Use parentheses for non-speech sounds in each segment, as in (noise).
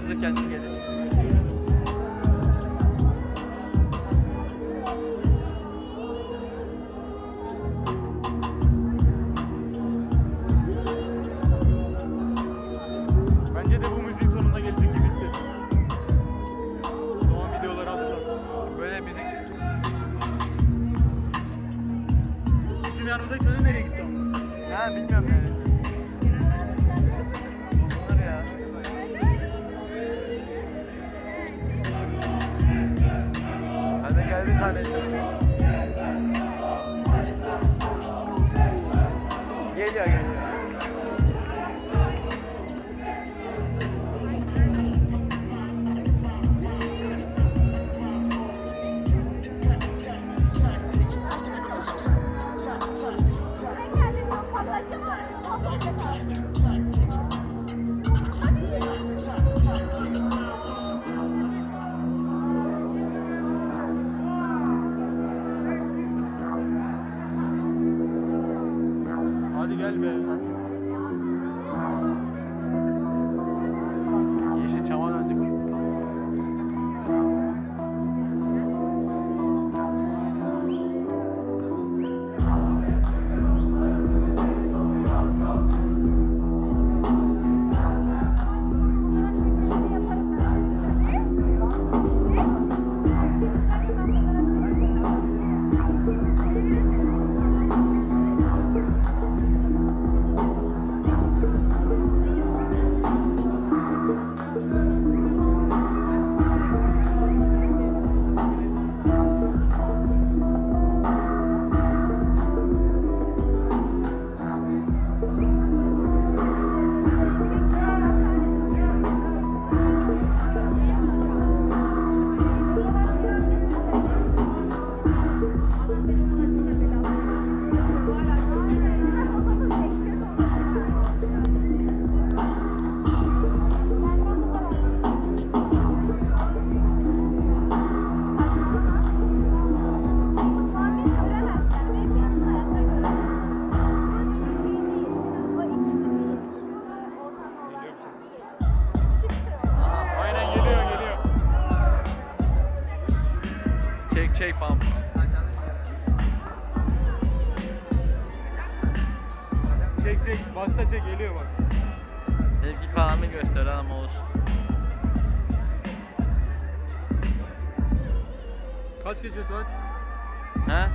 Haksızlık kendisi gelir. Hare Kaç gece saat? He?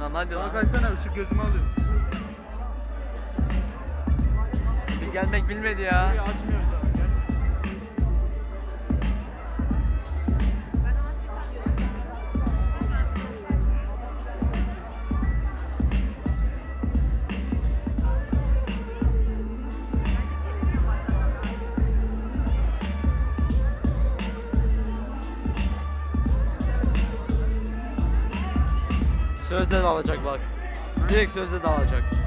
Lan hadi Sağa lan. kaysana ışık gözüme alıyor. Bir gelmek bilmedi ya. Açmıyor zaten. sözde de alacak bak. Direkt sözde de.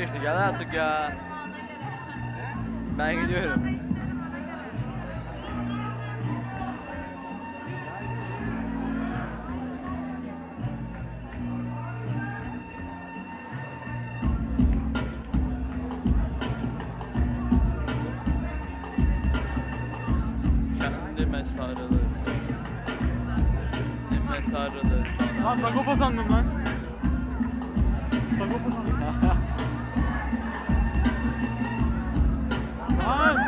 Geçti. Gel artık ya. Ben gidiyorum. Kendime sarılır. Kendime sarılır. Lan Sagopa sandım lan. Sagopa sandım. (laughs) Lan.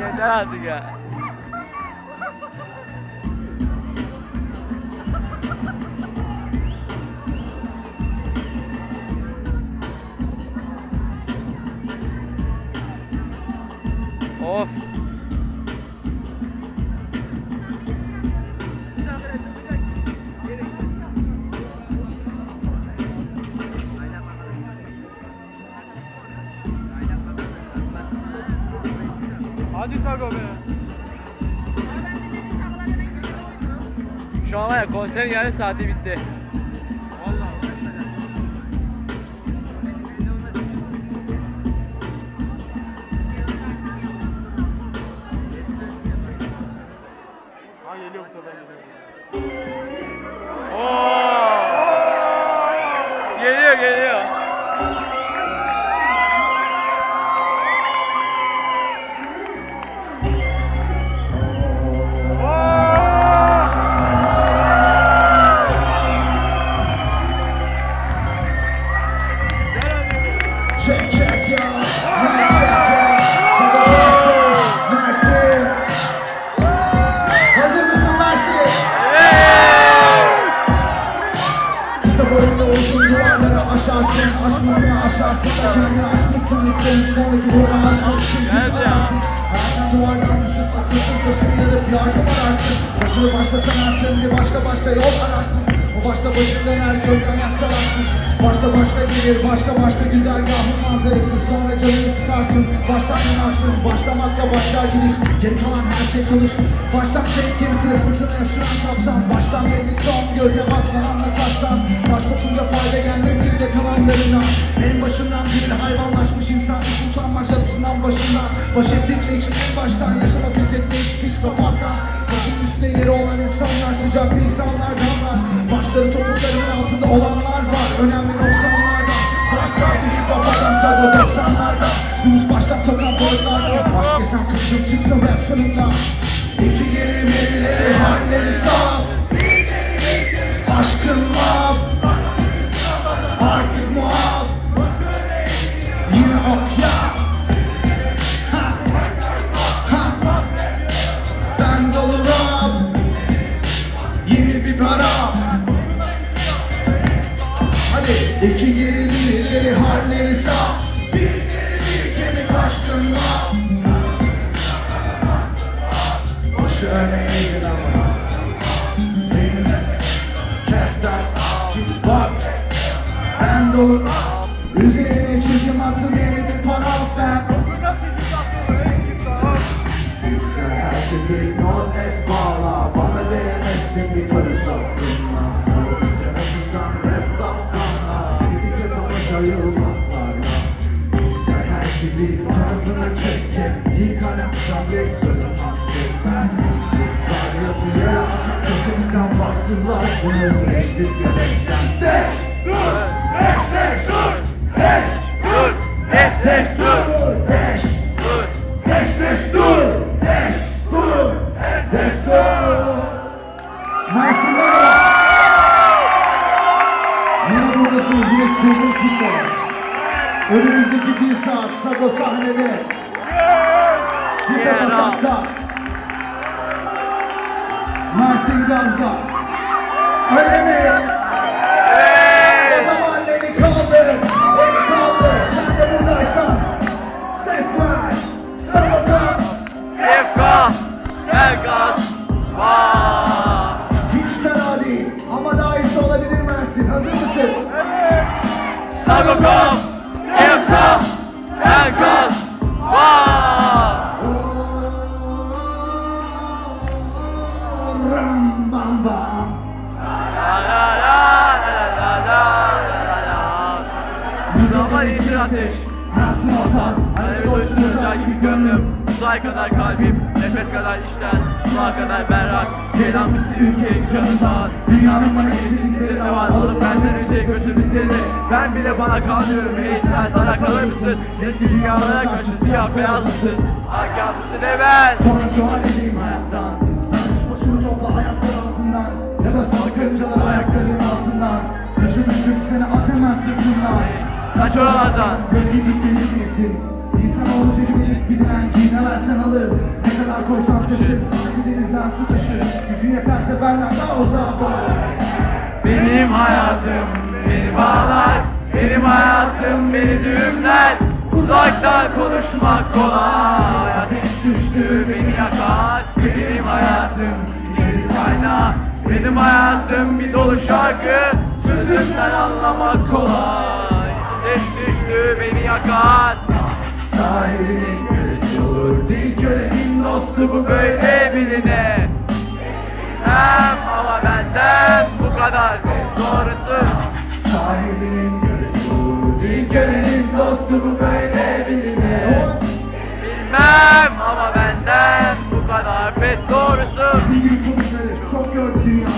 Yeter artık ya. Of. Konserin yarım saati bitti. Başını başta sanarsın bir başka başta yol ararsın. O başta başın döner gölgen yaslarsın Başta başka gelir başka başka güzergahın manzarası. Sonra canını sıkarsın baştan yanarsın. Başlamakla başlar gidiş. Geri kalan her şey konuş. Baştan tek gemisini fırtınaya süren kaptan. Baştan belli son göze batmayanla kaçtan Baş kopunca fayda gelmez geride kalanlarından. En başından bir hayvanlaşmış insan. Hiç utanmaz yazısından başından. Baş ettikle için en baştan. Yaşamak hissetme hiç psikopattan Üstte yeri olan insanlar Sıcak insanlardan var. Başları topuklarının altında olanlar var. Önemli noksanlardan Baş tartı hip hop adam sago 90'larda Yunus baştan tokan boylardan Baş kesen kırdım çıksın rap kanından İki geri birileri halleri saf Aşkın laf Dolu Üzerine çizim attım yeni bir para ben. İster herkes hipnoz et bağla. Bana değmezsin bir karış aklımdan Sarılınca nefisten rap laftanla Gidi tepamaşa uzaklarla. İster herkesi tarafına çekin İlk kalaftan bir sözüm affetmem Siz salyası yere atıp Takımdan farksızlarsınız Geçtik göbekten Deş Deş Yine buradasınız yine çığlık kimde? Önümüzdeki bir saat Sago sahnede. Dikkat Atak'ta. Mersin Gaz'da. Öyle mi? Sagokoş, Eftaş, Erkaş, Vaaay! Nizama yeşil ateş Yansın ortam. Alev doysun rüzgar gibi gönlüm Uzay kadar kalbim Nefes kadar işten Sular kadar berrak. Ceylan misli ülke canından. Dünyanın bana istedikleri de var? Oğlum bende ben bile bana kalmıyorum Hey sen sana kalır mısın? Net dünyalara karşı siyah beyaz mısın? Agah mısın? Ne ben? Sonra sual edeyim hayattan. Yanlış başını topla ayaklar altından. Ya da sal karıncalar ayaklarının altından. Taşı düştüm seni at hemen sırtından Kaç oralardan? Gölgelik gelir niyetin İnsanoğlu cebinlik bir direnciğine versen alır. Ne kadar koysan taşır Hangi denizden su taşır Gücün yeterse benden daha uzağa boy Benim hayatım hayatım beni düğümler. Uzaktan konuşmak kolay. Ateş düştü beni yakar. Benim hayatım içeri kaynağı Benim hayatım bir dolu şarkı. Sözümden anlamak kolay. Ateş düştü beni yakar. Sahibinin kölesi olur değil kölenin dostu bu böyle biline Hem ama benden bu kadar doğrusu. Sahibinin kölesi olur Bir kölenin dostu bu böyle bilinir Bilmem ama benden bu kadar pes doğrusu. Gibi konuşları çok gördü dünya.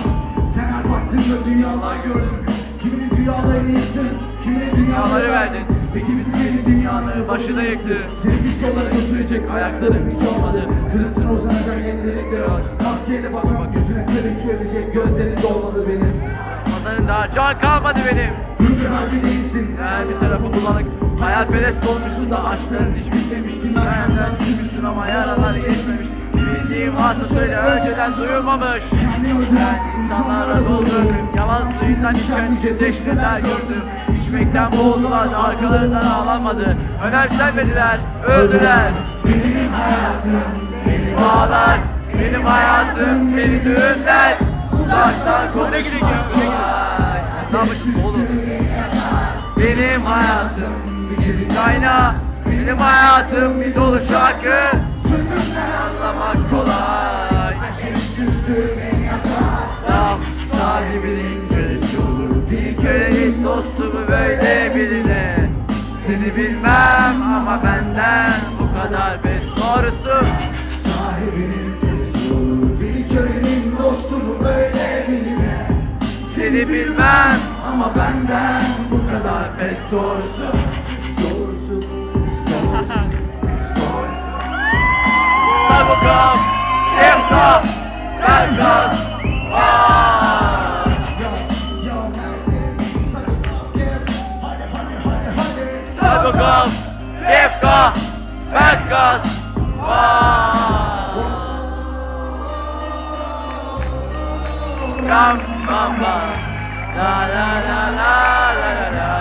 Sen her baktığında dünyalar gördün Kiminin dünyalarını yıktın Kimine dünyaları Dünyaları verdin. Ve kimisi senin dünyanı Başını yıktı. Seni pis yollara götürecek ayakların hiç olmadı. Kırıntın uzanacak ellerin de yok Maskeyle bakmak yüzüne kırık çörecek Gözlerin dolmadı benim Pazarında can kalmadı benim. Bir halde değilsin. Her bir tarafı bulanık. Hayalperest olmuşsun da aşkların hiç bitmemiş. Kimlerden sürmüşsün ama yaralar geçmemiş. Bildiğim varsa söyle önceden duyulmamış. Kendini öldüren İnsanlara ömrüm Yalan suyundan içen nice deşmeler gördüm. İçmekten boğuldular da arkalarından ağlanmadı Önemsenmediler, öldüler. Benim hayatım Beni bağlar, benim hayatım beni düğünler Uzaktan konuşmak oğlum Benim hayatım bir çizik kaynağı Benim hayatım bir dolu şarkı. Sözümden anlamak kolay. Ateş düştü beni yakar Laf sahibinin kölesi olur Bir kölenin dostu böyle biline Seni bilmem ama benden bu kadar bes Doğrusu. Sahibinin kölesi seni bilmem Ama benden bu kadar pes doğrusu. Pes doğrusu. Pes doğrusu Pes doğrusu Sabukam, Efta, Bergaz Aa! Yo yo Mersin Sakın laf gel Hadi la la la la la la.